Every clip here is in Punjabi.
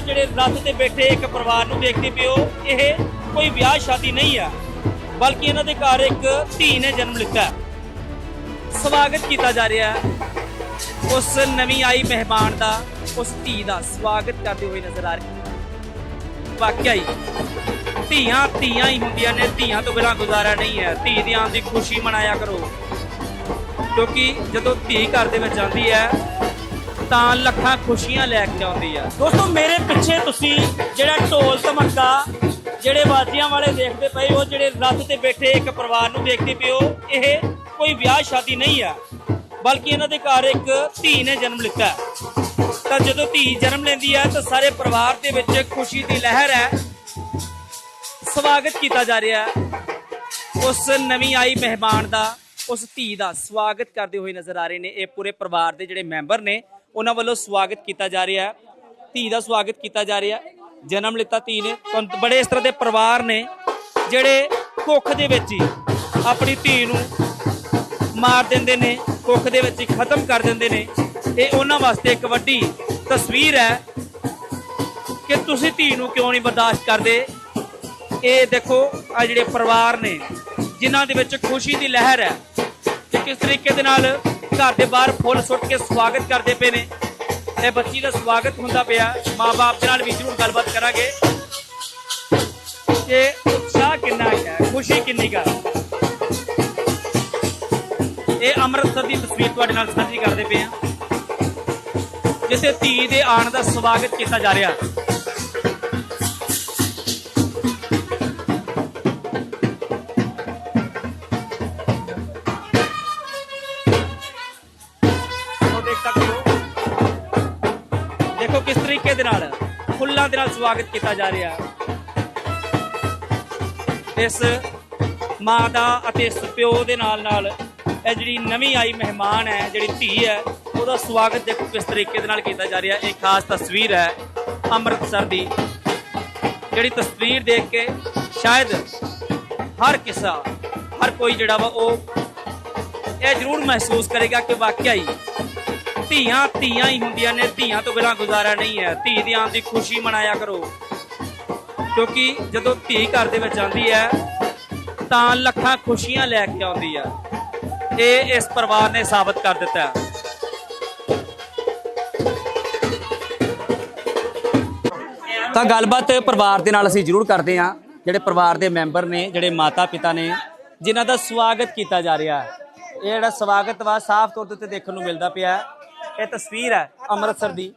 ਉਹ ਜਿਹੜੇ ਰੱਥ ਤੇ ਬੈਠੇ ਇੱਕ ਪਰਿਵਾਰ ਨੂੰ ਦੇਖਦੇ ਪਿਓ ਇਹ ਕੋਈ ਵਿਆਹ ਸ਼ਾਦੀ ਨਹੀਂ ਆ, ਬਲਕਿ ਇਹਨਾਂ ਦੇ ਘਰ ਇੱਕ ਧੀ ਨੇ ਜਨਮ ਲਿੱਤਾ। ਸਵਾਗਤ ਕੀਤਾ ਜਾ ਰਿਹਾ ਉਸ ਨਵੀਂ ਆਈ ਮਹਿਮਾਨ ਦਾ, ਉਸ ਧੀ ਦਾ ਸਵਾਗਤ ਕਰਦੇ ਹੋਏ ਨਜ਼ਰ ਆ ਰਹੇ ਵਾਕਿਆ ਹੀ, ਧੀਆਂ ਧੀਆਂ ਹੀ ਹੁੰਦੀਆਂ ਨੇ, ਧੀਆਂ ਤੋਂ ਬਿਨਾਂ ਗੁਜ਼ਾਰਾ ਨਹੀਂ ਹੈ। ਧੀ ਦੀ ਆਉਣ ਦੀ ਖੁਸ਼ੀ ਮਨਾਇਆ ਕਰੋ। ਕਿਉਂਕਿ ਜਦੋਂ ਧੀ ਘਰ ਦੇ ਵਿੱਚ ਆਉਂਦੀ ਹੈ ਤਾਂ ਲੱਖਾਂ ਖੁਸ਼ੀਆਂ ਲੈ ਕੇ ਆਉਂਦੀ ਆ। ਦੋਸਤੋ, ਮੇਰੇ ਪਿੱਛੇ ਤੁਸੀਂ ਜਿਹੜਾ ਢੋਲ ਧਮਕਾ ਜਿਹੜੇ ਬਾਜੀਆਂ ਵਾਲੇ ਦੇਖਦੇ ਪਏ ਹੋ, ਜਿਹੜੇ ਰੱਥ ਤੇ ਬੈਠੇ ਇੱਕ ਪਰਿਵਾਰ ਨੂੰ ਦੇਖਦੇ ਪਏ ਹੋ, ਇਹ ਕੋਈ ਵਿਆਹ ਸ਼ਾਦੀ ਨਹੀਂ ਆ। ਬਲਕਿ ਇਹਨਾਂ ਦੇ ਘਰ ਇੱਕ ਧੀ ਨੇ ਜਨਮ ਲਿੱਤਾ ਤਾਂ ਜਦੋਂ ਧੀ ਜਨਮ ਲੈਂਦੀ ਹੈ ਤਾਂ ਸਾਰੇ ਪਰਿਵਾਰ ਦੇ ਵਿੱਚ ਖੁਸ਼ੀ ਦੀ ਲਹਿਰ ਹੈ। ਸਵਾਗਤ ਕੀਤਾ ਜਾ ਰਿਹਾ ਉਸ ਨਵੀਂ ਆਈ ਮਹਿਮਾਨ ਦਾ, ਉਸ ਧੀ ਦਾ ਸਵਾਗਤ ਕਰਦੇ ਹੋਏ ਨਜ਼ਰ ਆ ਰਹੇ ਨੇ ਇਹ ਪੂਰੇ ਪਰਿਵਾਰ ਦੇ ਜਿਹੜੇ ਮੈਂਬਰ ਨੇ। ਉਹਨਾਂ ਵੱਲੋਂ ਸਵਾਗਤ ਕੀਤਾ ਜਾ ਰਿਹਾ ਹੈ। ਧੀ ਦਾ ਸਵਾਗਤ ਕੀਤਾ ਜਾ ਰਿਹਾ ਹੈ। ਜਨਮ ਲਿੱਤਾ ਧੀ ਨੇ। ਤੁਹਾਨੂੰ ਬੜੇ ਇਸ ਤਰ੍ਹਾਂ ਦੇ ਪਰਿਵਾਰ ਨੇ ਜਿਹੜੇ ਕੁੱਖ ਦੇ ਵਿੱਚ ਹੀ ਆਪਣੀ ਧੀ ਨੂੰ ਮਾਰ ਦਿੰਦੇ ਨੇ, ਕੁੱਖ ਦੇ ਵਿੱਚ ਹੀ ਖਤਮ ਕਰ ਦਿੰਦੇ ਨੇ। ਇਹ ਉਹਨਾਂ ਵਾਸਤੇ ਇੱਕ ਵੱਡੀ ਤਸਵੀਰ ਹੈ ਕਿ ਤੁਸੀਂ ਧੀ ਨੂੰ ਕਿਉਂ ਨਹੀਂ ਬਰਦਾਸ਼ਤ ਕਰਦੇ? ਇਹ ਦੇਖੋ ਆ ਜਿਹੜੇ ਪਰਿਵਾਰ ਨੇ, ਜਿਨ੍ਹਾਂ ਦੇ ਵਿੱਚ ਖੁਸ਼ੀ ਦੀ ਲਹਿਰ ਹੈ ਤੇ ਕਿਸ ਤਰੀਕੇ ਦੇ ਨਾਲ ਘਰ ਦੇ ਬਾਹਰ ਫੁੱਲ ਸੁੱਟ ਕੇ ਸਵਾਗਤ ਕਰਦੇ ਪਏ ਨੇ ਇਹ ਬੱਚੀ ਦਾ ਸਵਾਗਤ ਹੁੰਦਾ ਪਿਆ। ਮਾਪੇ ਦੇ ਨਾਲ ਵੀ ਜ਼ਰੂਰ ਗੱਲਬਾਤ ਕਰਾਂਗੇ। ਕਿ ਉਤਸ਼ਾਹ ਕਿੰਨਾ ਹੈ? ਖੁਸ਼ੀ ਕਿੰਨੀ ਕੁ ਇਹ ਅੰਮ੍ਰਿਤਸਰ ਦੀ ਤਸਵੀਰ ਤੁਹਾਡੇ ਨਾਲ ਸਾਂਝੀ ਕਰਦੇ ਪਏ ਹਾਂ। ਜਿੱਥੇ ਧੀ ਦੇ ਆਉਣ ਦਾ ਸਵਾਗਤ ਕੀਤਾ ਜਾ ਰਿਹਾ। ਤਰੀਕੇ ਦੇ ਨਾਲ ਫੁੱਲਾਂ ਦੇ ਨਾਲ ਸਵਾਗਤ ਕੀਤਾ ਜਾ ਰਿਹਾ ਇਸ ਮਾਂ ਦਾ ਅਤੇ ਇਸ ਪਿਓ ਦੇ ਨਾਲ ਨਾਲ ਇਹ ਜਿਹੜੀ ਨਵੀਂ ਆਈ ਮਹਿਮਾਨ ਹੈ, ਜਿਹੜੀ ਧੀ ਹੈ, ਉਹਦਾ ਸਵਾਗਤ ਦੇਖੋ ਕਿਸ ਤਰੀਕੇ ਦੇ ਨਾਲ ਕੀਤਾ ਜਾ ਰਿਹਾ ਇਹ ਖਾਸ ਤਸਵੀਰ ਹੈ ਅੰਮ੍ਰਿਤਸਰ ਦੀ, ਜਿਹੜੀ ਤਸਵੀਰ ਦੇਖ ਕੇ ਸ਼ਾਇਦ ਹਰ ਕਿਸਾ, ਹਰ ਕੋਈ ਜਿਹੜਾ ਵਾ ਉਹ ਇਹ ਜ਼ਰੂਰ ਮਹਿਸੂਸ ਕਰੇਗਾ ਕਿ ਵਾਕਿਆ ਹੀ ਧੀਆਂ ਧੀਆਂ ਹੀ ਹੁੰਦੀਆਂ ਨੇ, ਧੀਆਂ ਤੋਂ ਬਿਨਾਂ ਗੁਜ਼ਾਰਾ ਨਹੀਂ ਹੈ। ਧੀ ਦੀ ਆਉਣ ਦੀ ਖੁਸ਼ੀ ਮਨਾਇਆ ਕਰੋ। ਕਿਉਂਕਿ ਜਦੋਂ ਧੀ ਘਰ ਦੇ ਵਿੱਚ ਆਉਂਦੀ ਹੈ, ਤਾਂ ਲੱਖਾਂ ਖੁਸ਼ੀਆਂ ਲੈ ਕੇ ਆਉਂਦੀ ਹੈ। ਇਹ ਇਸ ਪਰਿਵਾਰ ਨੇ ਸਾਬਤ ਕਰ ਦਿੱਤਾ ਹੈ। ਤਾਂ ਗੱਲਬਾਤ ਪਰਿਵਾਰ ਦੇ ਨਾਲ ਅਸੀਂ ਜ਼ਰੂਰ ਕਰਦੇ ਹਾਂ। ਜਿਹੜੇ ਪਰਿਵਾਰ ਦੇ ਮੈਂਬਰ ਨੇ, ਜਿਹੜੇ ਮਾਤਾ ਪਿਤਾ ਨੇ, ਜਿਨ੍ਹਾਂ ਦਾ ਸਵਾਗਤ ਕੀਤਾ ਜਾ ਰਿਹਾ ਹੈ। ਇਹ ਜਿਹੜਾ ਸਵਾਗਤ ਵਾ, ਸਾਫ਼ ਤੌਰ ਤੇ ਉੱਤੇ ਦੇਖਣ ਨੂੰ ਮਿਲਦਾ ਪਿਆ ਇਹ ਤਸਵੀਰ ਹੈ ਅੰਮ੍ਰਿਤਸਰ ਦੀ।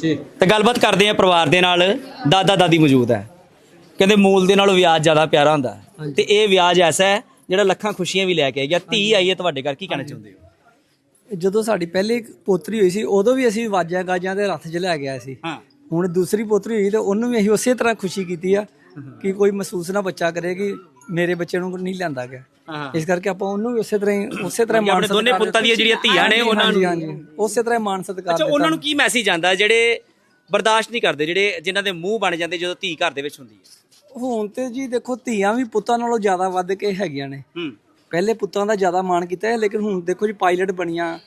ਜੀ। ਤੇ ਗੱਲਬਾਤ ਕਰਦੇ ਆ ਪਰਿਵਾਰ ਦੇ ਨਾਲ। ਦਾਦਾ ਦਾਦੀ ਮੌਜੂਦ ਹੈ। ਕਹਿੰਦੇ ਮੂਲ ਦੇ ਨਾਲੋਂ ਵਿਆਜ ਜ਼ਿਆਦਾ ਪਿਆਰਾ ਹੁੰਦਾ। ਤੇ ਇਹ ਵਿਆਜ ਐਸਾ ਹੈ ਜਿਹੜਾ ਲੱਖਾਂ ਖੁਸ਼ੀਆਂ ਵੀ ਲੈ ਕੇ ਆਏਗਾ ਧੀ ਆਈ ਹੈ ਤੁਹਾਡੇ ਘਰ ਕੀ ਕਹਿਣਾ ਚਾਹੁੰਦੇ ਹੋ? ਜਦੋਂ ਸਾਡੀ ਪਹਿਲੀ ਪੋਤਰੀ ਹੋਈ ਸੀ ਉਦੋਂ ਵੀ ਅਸੀਂ ਵਾਜਾਂ ਗਾਜਾਂ ਦੇ ਰੱਥ 'ਚ ਲੈ ਗਿਆ ਸੀ। ਹੁਣ ਦੂਸਰੀ ਪੋਤਰੀ ਹੋਈ ਤੇ ਉਹਨੂੰ ਵੀ ਅਸੀਂ ਉਸੇ ਤਰ੍ਹਾਂ ਖੁਸ਼ੀ ਕੀਤੀ ਆ ਕਿ ਕੋਈ ਮਹਿਸੂਸ ਨਾ ਬੱਚਾ ਕਰੇ ਕਿ ਮੇਰੇ ਬੱਚੇ ਨੂੰ ਨਹੀਂ ਲਿਆਂਦਾ ਗਿਆ। ਇਸ ਕਰਕੇ ਆਪਾਂ ਉਹਨੂੰ ਵੀ ਉਸੇ ਤਰ੍ਹਾਂ ਹੀ ਉਸੇ ਤਰ੍ਹਾਂ ਕਿ ਆਪਣੇ ਮਾਨ ਦੋਨੇ ਪੁੱਤਾਂ ਦੀਆਂ ਜਿਹੜੀਆਂ ਧੀਆਂ ਨੇ ਉਹਨਾਂ ਨੂੰ ਹਾਂਜੀ। ਉਸੇ ਤਰ੍ਹਾਂ ਮਾਨ ਸਤਿਕਾਰ ਅੱਛਾ ਉਹਨਾਂ। ਨੂੰ ਕੀ ਮੈਸੇਜ ਆਂਦਾ ਜਿਹੜੇ ਬਰਦਾਸ਼ਤ ਨਹੀਂ ਕਰਦੇ ਜਿਹੜੇ ਜਿਨ੍ਹਾਂ ਦੇ ਮੂੰਹ ਬਣ ਜਾਂਦੇ ਜਦੋਂ ਧੀ ਘਰ ਦੇ ਵਿੱਚ ਹੁੰਦੀ ਹੈ? ਹੁਣ ਤੇ ਜੀ ਦੇਖੋ ਧੀਆਂ ਵੀ ਪੁੱਤਾਂ ਨਾਲੋਂ ਜ਼ਿਆਦਾ ਵੱਧ ਕੇ ਹੈਗੀਆਂ ਨੇ। ਹੂੰ। ਪਹਿਲੇ ਪੁੱਤਾਂ ਦਾ ਜ਼ਿਆਦਾ ਮਾਣ ਕੀਤਾ ਹੈ ਲੇਕਿਨ ਹੁਣ ਦੇਖੋ ਜੀ ਪਾਇਲਟ ਬਣੀਆਂ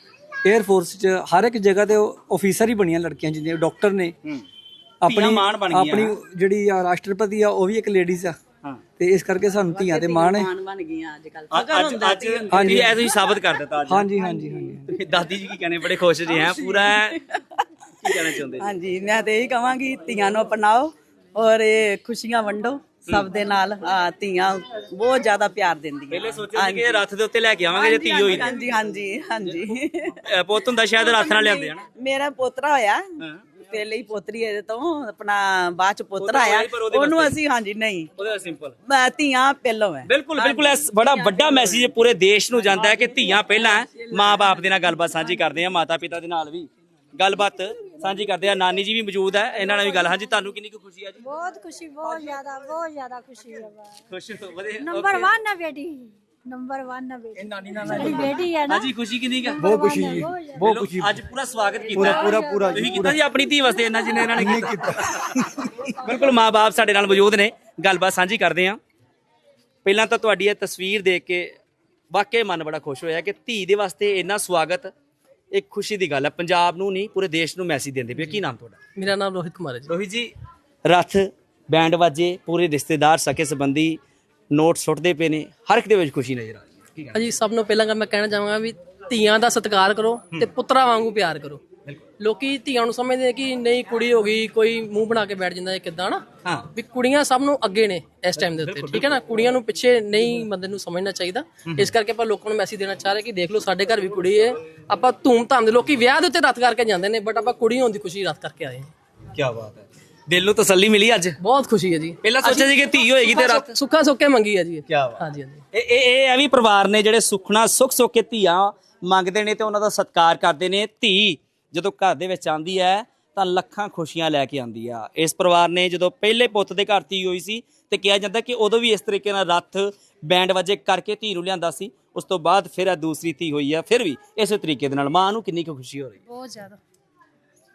에ਅਰ ਫੋਰਸ 'ਚ ਹਰ ਇੱਕ ਜਗ੍ਹਾ ਤੇ ਆਫੀਸਰ ਹੀ ਬਣੀਆਂ ਲੜਕੀਆਂ ਜਿੰਨੇ ਡਾਕਟਰ ਨੇ। ਹੂੰ। ਆਪਣੀ ਮਾਣ ਬਣ ਗਈਆਂ। ਆਪਣੀ ਜਿਹੜੀ ਆ ਰਾਸ਼ਟਰਪਤੀ ਆ ਉਹ ਵੀ ਇੱਕ ਲੇਡੀਜ਼ ਆ। ਤੇ ਇਸ ਕਰਕੇ ਸਾਨੂੰ ਧੀਆਂ ਤੇ ਮਾਣ ਹੈ। ਬਣ ਗਈਆਂ ਅੱਜ ਕੱਲ ਅੱਜ ਅੱਜ ਹਾਂਜੀ। ਇਹ ਤੁਸੀਂ ਸਾਬਤ ਕਰ ਦਿੱਤਾ ਅੱਜ। ਹਾਂਜੀ ਹਾਂਜੀ ਹਾਂਜੀ। ਤੁਸੀਂ ਦਾਦੀ ਜੀ ਕੀ ਕਹਿੰਦੇ ਬੜੇ ਖੁਸ਼ ਜੀ ਹੈ ਪੂਰਾ ਕੀ ਕਹਿਣਾ ਚਾਹੁੰਦੇ ਜੀ? ਹਾਂਜੀ ਮੈਂ ਤੇ ਇਹੀ ਕਹਾਂਗੀ ਧੀਆਂ ਨੂੰ ਅਪਣਾਓ ਔਰ ਇਹ ਖੁਸ਼ੀਆਂ ਵੰਡੋ ਸਭ ਦੇ ਨਾਲ। ਆ ਧੀਆਂ ਬਹੁਤ ਜ਼ਿਆਦਾ ਪਿਆਰ ਦਿੰਦੀਆਂ। ਪਹਿਲੇ ਸੋਚਿਆ ਸੀ ਕਿ ਰੱਥ ਦੇ ਉੱਤੇ ਲੈ ਕੇ ਆਵਾਂਗੇ ਜੇ ਧੀ ਹੋਈ ਹਾਂਜੀ ਹਾਂਜੀ ਹਾਂਜੀ ਪੁੱਤ ਹੁੰਦਾ ਸ਼ਾਇਦ ਰੱਥ ਨਾਲ ਲਿਆਂਦੇ ਹਨ ਮੇਰਾ ਪੋਤਰਾ ਹੋਇਆ। ਹਾਂ। ਪਹਿਲੇ ਹੀ ਪੋਤਰੀ ਇਹਦੇ ਤੋਂ ਆਪਣਾ ਬਾਅਦ ਚ ਪੋਤਰਾ ਆਇਆ। ਹੋਇਆ ਪਰ ਉਹਦੇ ਉਹਨੂੰ ਅਸੀਂ ਹਾਂਜੀ ਨਹੀਂ। ਉਹਦਾ ਸਿੰਪਲ ਮੈਂ ਧੀਆਂ ਪਹਿਲੋਂ ਹੈ ਬਿਲਕੁਲ ਬਿਲਕੁਲ ਇਸ ਬੜਾ ਵੱਡਾ ਮੈਸੇਜ ਪੂਰੇ ਦੇਸ਼ ਨੂੰ ਜਾਂਦਾ ਹੈ ਕਿ ਧੀਆਂ ਪਹਿਲਾਂ ਮਾਂ-ਬਾਪ ਦੇ ਨਾਲ ਗੱਲਬਾਤ ਸਾਂਝੀ ਕਰਦੇ ਆ ਮਾਤਾ ਪਿਤਾ ਦੇ ਨਾਲ ਵੀ ਗੱਲਬਾਤ ਸਾਂਝੀ ਕਰਦੇ ਆ ਨਾਨੀ ਜੀ ਵੀ ਮੌਜੂਦ ਹੈ ਇਹਨਾਂ ਨਾਲ ਵੀ ਗੱਲ। ਹਾਂਜੀ ਤੁਹਾਨੂੰ ਕਿੰਨੀ ਕੁ ਖੁਸ਼ੀ ਹੈ ਜੀ? ਬਹੁਤ ਖੁਸ਼ੀ ਬਹੁਤ ਜ਼ਿਆਦਾ ਬਹੁਤ ਜ਼ਿਆਦਾ ਖੁਸ਼ੀ ਹੈ। ਬਾ ਖੁਸ਼ ਹੋ ਵਧੀਆ ਨੰਬਰ 1 ਨਾ ਬੇਟੀ। ਨੰਬਰ 1 ਨਾ ਬੇਟੀ। ਨਾਨੀ ਨਾਲ ਬੇਟੀ ਹੈ ਨਾ। ਹਾਂਜੀ ਖੁਸ਼ੀ ਕਿੰਨੀ ਕਾ ਬਹੁਤ ਖੁਸ਼ੀ ਜੀ ਬਹੁਤ ਖੁਸ਼ੀ। ਅੱਜ ਪੂਰਾ ਸਵਾਗਤ ਕੀਤਾ। ਪੂਰਾ ਪੂਰਾ ਪੂਰਾ ਤੁਸੀਂ ਕੀਤਾ ਜੀ ਆਪਣੀ ਧੀ ਵਾਸਤੇ ਇੰਨਾ ਜਿੰਨੇ ਇਹਨਾਂ ਨੇ ਕੀਤਾ। ਬਿਲਕੁਲ ਮਾਪੇ ਸਾਡੇ ਨਾਲ ਮੌਜੂਦ ਨੇ। ਗੱਲਬਾਤ ਸਾਂਝੀ ਕਰਦੇ ਆ ਪਹਿਲਾਂ ਤਾਂ ਤੁਹਾਡੀ ਇਹ ਤਸਵੀਰ ਦੇਖ ਕੇ ਵਾਕਈ ਮਨ ਬੜਾ ਖੁਸ਼ ਹੋਇਆ ਕਿ ਧੀ ਦੇ ਵਾਸਤੇ ਇੰਨਾ ਸਵਾਗਤ ਇੱਕ ਖੁਸ਼ੀ ਦੀ ਗੱਲ ਹੈ ਪੰਜਾਬ ਨੂੰ ਨਹੀਂ ਪੂਰੇ ਦੇਸ਼ ਨੂੰ ਮੈਸੇਜ ਦਿੰਦੇ ਪਏ ਕੀ ਨਾਮ ਤੁਹਾਡਾ? ਮੇਰਾ ਨਾਮ ਰੋਹਿਤ ਕੁਮਾਰ ਹੈ ਜੀ। ਰੋਹਿਤ ਜੀ ਰੱਥ ਬੈਂਡ ਵਾਜੇ ਪੂਰੇ ਰਿਸ਼ਤੇਦਾਰ ਸਕੇ ਸੰਬੰਧੀ ਨੋਟ ਸੁੱਟਦੇ ਪਏ ਨੇ ਹਰ ਇੱਕ ਦੇ ਵਿੱਚ ਖੁਸ਼ੀ ਨਜ਼ਰ ਆ ਰਹੀ ਹੈ? ਅਜੀ ਸਭ ਨੂੰ ਪਹਿਲਾਂ ਮੈਂ ਕਹਿਣਾ ਚਾਹਾਂਗਾ ਵੀ ਧੀਆਂ ਦਾ ਸਤਿਕਾਰ ਕਰੋ ਤੇ ਪੁੱਤਰਾਂ ਵਾਂਗੂ ਪਿਆਰ ਕਰੋ। ਲੋਕੀ ਧੀਆਂ ਨੂੰ ਸਮਝਦੇ ਨੇ ਕਿ ਨਹੀਂ ਕੁੜੀ ਹੋ ਗਈ ਕੋਈ ਮੂੰਹ ਬਣਾ ਕੇ ਬੈਠ ਜਾਂਦਾ ਹੈ ਕਿਦਾਂ ਨਾ ਵੀ ਕੁੜੀਆਂ ਸਭ ਨੂੰ ਅੱਗੇ ਨੇ ਇਸ ਟਾਈਮ ਦੇ ਉੱਤੇ ਠੀਕ ਹੈ ਨਾ? ਕੁੜੀਆਂ ਨੂੰ ਪਿੱਛੇ ਨਹੀਂ ਬੰਦੇ ਨੂੰ ਸਮਝਣਾ ਚਾਹੀਦਾ। ਇਸ ਕਰਕੇ ਆਪਾਂ ਲੋਕਾਂ ਨੂੰ ਮੈਸੇਜ ਦੇਣਾ ਚਾਹ ਰਹੇ ਕਿ ਦੇਖ ਲਓ ਸਾਡੇ ਘਰ ਵੀ ਕੁੜੀ ਹੈ। ਆਪਾਂ ਧੂਮ ਧਾਮ ਦੇ ਲੋਕੀ ਵਿਆਹ ਦੇ ਉੱਤੇ ਰੱਤ ਕਰਕੇ ਜਾਂਦੇ ਨੇ ਬਟ ਆਪਾਂ ਕੁੜੀ ਹੋਣ ਦੀ ਖੁਸ਼ੀ ਰੱਤ ਕਰਕੇ ਆਏ ਹਾਂ। ਕੀ ਬਾਤ ਹੈ। ਦਿਲ ਨੂੰ ਤਸੱਲੀ ਮਿਲੀ ਅੱਜ? ਬਹੁਤ ਖੁਸ਼ੀ ਹੈ ਜੀ। ਪਹਿਲਾਂ ਸੋਚਿਆ ਸੀ ਕਿ ਧੀ ਹੋਏਗੀ ਤੇ ਰੱਥ ਸੁੱਖਾ ਸੁੱਕੇ ਮੰਗੀ ਹੈ ਜੀ। ਇਹ। ਕੀ ਬਾਤ। ਹਾਂਜੀ ਹਾਂਜੀ। ਇਹ ਇਹ ਇਹ ਹੈ ਵੀ ਪਰਿਵਾਰ ਨੇ ਜਿਹੜੇ ਸੁਖਣਾ ਸੁੱਖ ਸੁੱਖ ਕੇ ਧੀਆਂ ਮੰਗਦੇ ਨੇ ਤੇ ਉਹਨਾਂ ਦਾ ਸਤਿਕਾਰ ਕਰਦੇ ਨੇ। ਧੀ ਜਦੋਂ ਘਰ ਦੇ ਵਿੱਚ ਆਂਦੀ ਹੈ ਤਾਂ ਲੱਖਾਂ ਖੁਸ਼ੀਆਂ ਲੈ ਕੇ ਆਂਦੀ ਆ। ਇਸ ਪਰਿਵਾਰ ਨੇ ਜਦੋਂ ਪਹਿਲੇ ਪੁੱਤ ਦੇ ਘਰ ਧੀ ਹੋਈ ਸੀ ਤੇ ਕਿਹਾ ਜਾਂਦਾ ਕਿ ਉਦੋਂ ਵੀ ਇਸ ਤਰੀਕੇ ਨਾਲ ਰੱਥ ਬੈਂਡ ਵਜੇ ਕਰਕੇ ਧੀ ਨੂੰ ਲਿਆਂਦਾ ਸੀ। ਉਸ ਤੋਂ ਬਾਅਦ ਫਿਰ ਇਹ ਦੂਸਰੀ ਧੀ ਹੋਈ ਆ ਫਿਰ ਵੀ ਇਸੇ ਤਰੀਕੇ ਦੇ ਨਾਲ ਮਾਂ ਨੂੰ ਕਿੰਨੀ ਕੁ ਖੁਸ਼ੀ ਹੋ ਰਹੀ ਹੈ? ਬਹੁਤ ਜ਼ਿਆਦਾ।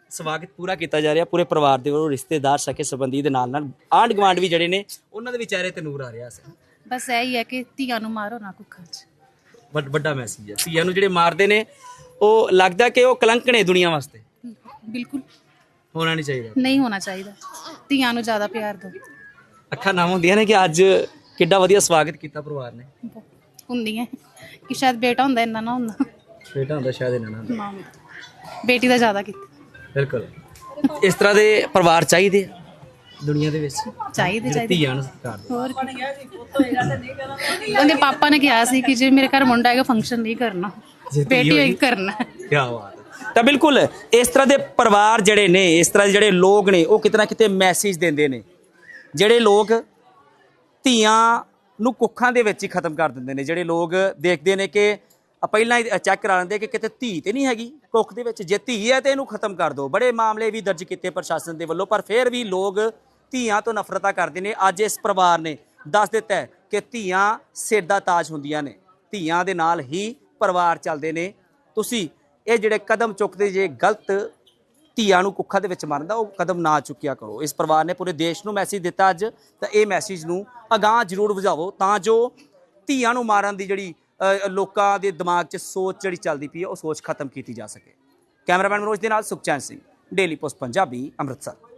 ਸਵਾਗਤ ਪੂਰਾ ਕੀਤਾ ਜਾ ਰਿਹਾ ਪੂਰੇ ਪਰਿਵਾਰ ਦੇ ਵੱਲੋਂ ਰਿਸ਼ਤੇਦਾਰ ਸਕੇ ਸੰਬੰਧੀ ਦੇ ਨਾਲ ਨਾਲ ਆਂਢ ਗੁਆਂਢ ਵੀ ਜਿਹੜੇ ਨੇ ਉਹਨਾਂ ਦੇ ਵੀ ਚਿਹਰੇ ਤੇ ਨੂਰ ਆ ਰਿਹਾ ਸੀ। ਬਸ ਇਹ ਹੀ ਹੈ ਕਿ ਧੀਆਂ ਨੂੰ ਮਾਰੋ ਨਾ ਕੁੱਖਾਂ 'ਚ। ਵੱਡ- ਵੱਡਾ ਮੈਸੇਜ ਹੈ। ਧੀਆਂ ਨੂੰ ਜਿਹੜੇ ਮਾਰਦੇ ਨੇ ਉਹ ਲੱਗਦਾ ਕਿ ਉਹ ਕਲੰਕ ਨੇ ਦੁਨੀਆ ਵਾਸਤੇ। ਬਿਲਕੁਲ। ਹੋਣਾ ਨਹੀਂ ਚਾਹੀਦਾ। ਨਹੀਂ ਹੋਣਾ ਚਾਹੀਦਾ। ਧੀਆਂ ਨੂੰ ਜ਼ਿਆਦਾ ਪਿਆਰ ਦਿਓ। ਅੱਖਾਂ ਨਾਮ ਹੁੰਦੀਆਂ ਨੇ ਕਿ ਅੱਜ ਕਿੱਡਾ ਵਧੀਆ ਸਵਾਗਤ ਕੀਤਾ ਪਰਿਵਾਰ ਨੇ। ਹੁੰਦੀਆਂ। ਕਿ ਸ਼ਾਇਦ ਬੇਟਾ ਹੁੰਦਾ ਇੰਨਾ ਨਾ ਹੁੰਦਾ। ਬੇਟਾ ਹੁੰਦਾ ਸ਼ਾਇਦ ਨਾਲ ਨਾ ਹੁੰਦਾ। ਬੇਟੀ ਦਾ ਜ਼ਿਆਦਾ ਕੀਤਾ। ਬਿਲਕੁਲ। ਇਸ ਤਰ੍ਹਾਂ ਦੇ ਪਰਿਵਾਰ ਚਾਹੀਦੇ ਆ ਦੁਨੀਆ ਦੇ ਵਿੱਚ? ਚਾਹੀਦੇ ਚਾਹੀਦੇ। ਧੀਆਂ ਨੂੰ ਸਤਿਕਾਰ। ਹੋਰ ਕੀ। ਉਹਦੇ ਪਾਪਾ ਨੇ ਕਿਹਾ ਸੀ ਕਿ ਜੇ ਮੇਰੇ ਘਰ ਮੁੰਡਾ ਆਏਗਾ ਫੰਕਸ਼ਨ ਨਹੀਂ ਕਰਨਾ। ਬੇਟੀ ਹੋਏਗੀ ਹੋਏਗੀ। ਕਰਨਾ। ਕੀ ਬਾਤ ਹੈ। ਤਾਂ ਬਿਲਕੁਲ ਇਸ ਤਰ੍ਹਾਂ ਦੇ ਪਰਿਵਾਰ ਜਿਹੜੇ ਨੇ ਇਸ ਤਰ੍ਹਾਂ ਦੇ ਜਿਹੜੇ ਲੋਕ ਨੇ ਉਹ ਕਿਤੇ ਨਾ ਕਿਤੇ ਮੈਸੇਜ ਦਿੰਦੇ ਨੇ। ਜਿਹੜੇ ਲੋਕ ਧੀਆਂ ਨੂੰ ਕੁੱਖਾਂ ਦੇ ਵਿੱਚ ਹੀ ਖਤਮ ਕਰ ਦਿੰਦੇ ਨੇ। ਜਿਹੜੇ ਲੋਕ ਦੇਖਦੇ ਨੇ ਕਿ ਅ, ਪਹਿਲਾਂ ਹੀ ਚੈੱਕ ਕਰਾ ਲੈਂਦੇ ਕਿ ਕਿਤੇ ਧੀ ਤੇ ਨਹੀਂ ਹੈਗੀ। ਕੁੱਖ ਦੇ ਵਿੱਚ ਜੇ ਧੀ ਹੈ ਤੇ ਇਹਨੂੰ ਖਤਮ ਕਰ ਦਿਓ। ਬੜੇ ਮਾਮਲੇ ਵੀ ਦਰਜ ਕੀਤੇ ਪ੍ਰਸ਼ਾਸਨ ਦੇ ਵੱਲੋਂ ਪਰ ਫਿਰ ਵੀ ਲੋਕ ਧੀਆਂ ਤੋਂ ਨਫ਼ਰਤਾਂ ਕਰਦੇ ਨੇ। ਅੱਜ ਇਸ ਪਰਿਵਾਰ ਨੇ ਦੱਸ ਦਿੱਤਾ ਕਿ ਧੀਆਂ ਸਿਰ ਦਾ ਤਾਜ ਹੁੰਦੀਆਂ ਨੇ। ਧੀਆਂ ਦੇ ਨਾਲ ਹੀ ਪਰਿਵਾਰ ਚੱਲਦੇ ਨੇ। ਤੁਸੀਂ ਇਹ ਜਿਹੜੇ ਕਦਮ ਚੁੱਕਦੇ ਜੇ ਗਲਤ ਧੀਆਂ ਨੂੰ ਕੁੱਖਾਂ ਦੇ ਵਿੱਚ ਮਾਰਨ ਦਾ ਉਹ ਕਦਮ ਨਾ ਚੁੱਕਿਆ ਕਰੋ। ਇਸ ਪਰਿਵਾਰ ਨੇ ਪੂਰੇ ਦੇਸ਼ ਨੂੰ ਮੈਸੇਜ ਦਿੱਤਾ ਅੱਜ ਤਾਂ ਇਹ ਮੈਸੇਜ ਨੂੰ ਅਗਾਹ ਜ਼ਰੂਰ ਵਜਾਓ ਤਾਂ ਜੋ ਧੀਆਂ ਨੂੰ ਮਾਰਨ ਦੀ ਜਿਹੜੀ ਲੋਕਾਂ ਦੇ ਦਿਮਾਗ 'ਚ ਸੋਚ ਜਿਹੜੀ ਚੱਲਦੀ ਪਈ ਹੈ, ਉਹ ਸੋਚ ਖਤਮ ਕੀਤੀ ਜਾ ਸਕੇ। ਕੈਮਰਾਮੈਨ ਮਨੋਜ ਦੇ ਨਾਲ ਸੁਖਚੈਨ ਸਿੰਘ, ਡੇਲੀ ਪੋਸਟ ਪੰਜਾਬੀ, ਅੰਮ੍ਰਿਤਸਰ।